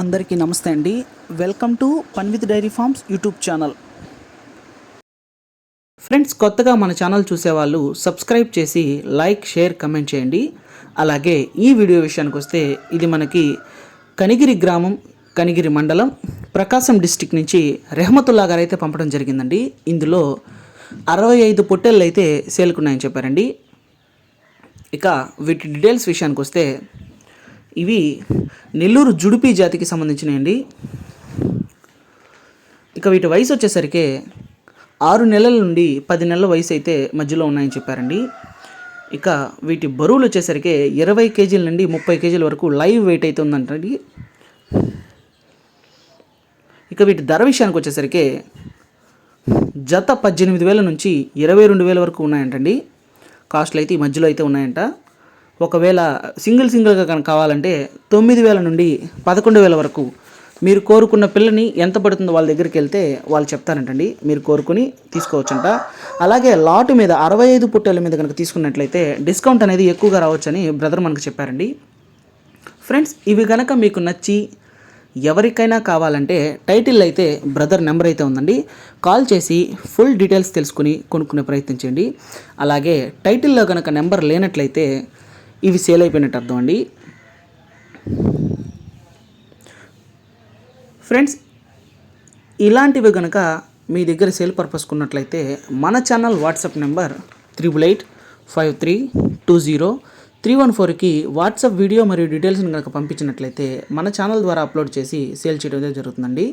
అందరికీ నమస్తే అండి. Welcome to Panvith dairy farms YouTube channel. Friends కొత్తగా మన ఛానల్ చూసేవాళ్ళు సబ్స్క్రైబ్ చేసి లైక్ షేర్ కమెంట్ చేయండి. అలాగే ఈ వీడియో విషయానికి వస్తే ఇది మనకి కనిగిరి గ్రామం కనిగిరి మండలం ప్రకాశం డిస్టిక్ నుంచి రెహమతుల్లా గారు అయితే పంపడం జరిగిందండి. ఇందులో అరవై ఐదు పొట్టెళ్ళు అయితే సేల్కున్నాయని చెప్పారండి. ఇక వీటి డీటెయిల్స్ విషయానికి వస్తే ఇవి నెల్లూరు జుడిపి జాతికి సంబంధించినవి ఇక వీటి వయసు వచ్చేసరికి ఆరు నెలల నుండి పది నెలల వయసు అయితే మధ్యలో ఉన్నాయని చెప్పారండి. ఇక వీటి బరువులు వచ్చేసరికి ఇరవై కేజీల నుండి ముప్పై కేజీల వరకు లైవ్ వెయిట్ అయితే ఉందంటండి. ఇక వీటి ధర విషయానికి వచ్చేసరికి జత పద్దెనిమిది వేల నుంచి ఇరవై రెండు వేల వరకు ఉన్నాయంటండి. కాస్ట్లు అయితే ఈ మధ్యలో అయితే ఉన్నాయంట. ఒకవేళ సింగిల్ సింగిల్గా కనుక కావాలంటే తొమ్మిది వేల నుండి పదకొండు వేల వరకు మీరు కోరుకున్న పిల్లని ఎంత పడుతుందో వాళ్ళ దగ్గరికి వెళ్తే వాళ్ళు చెప్తారంటండి. మీరు కోరుకుని తీసుకోవచ్చంట. అలాగే లాటు మీద అరవై ఐదు పుట్టెల మీద కనుక తీసుకున్నట్లయితే డిస్కౌంట్ అనేది ఎక్కువగా రావచ్చని బ్రదర్ మనకు చెప్పారండి. ఫ్రెండ్స్ ఇవి కనుక మీకు నచ్చి ఎవరికైనా కావాలంటే టైటిల్ అయితే బ్రదర్ నెంబర్ అయితే ఉందండి. కాల్ చేసి ఫుల్ డీటెయిల్స్ తెలుసుకుని కొనుక్కునే ప్రయత్నం చేయండి. అలాగే టైటిల్లో కనుక నెంబర్ లేనట్లయితే ఇవి సేల్ అయిపోయినట్టు అర్థం అండి. ఫ్రెండ్స్ ఇలాంటివి కనుక మీ దగ్గర సేల్ పర్పస్ ఉన్నట్లయితే మన channel WhatsApp number triple eight five three two zero three one ఫోర్కి వాట్సాప్ వీడియో మరియు డీటెయిల్స్ని కనుక పంపించినట్లయితే మన ఛానల్ ద్వారా అప్లోడ్ చేసి సేల్ చేయడం అయితే జరుగుతుందండి.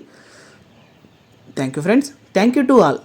Thank you friends. Thank you to all.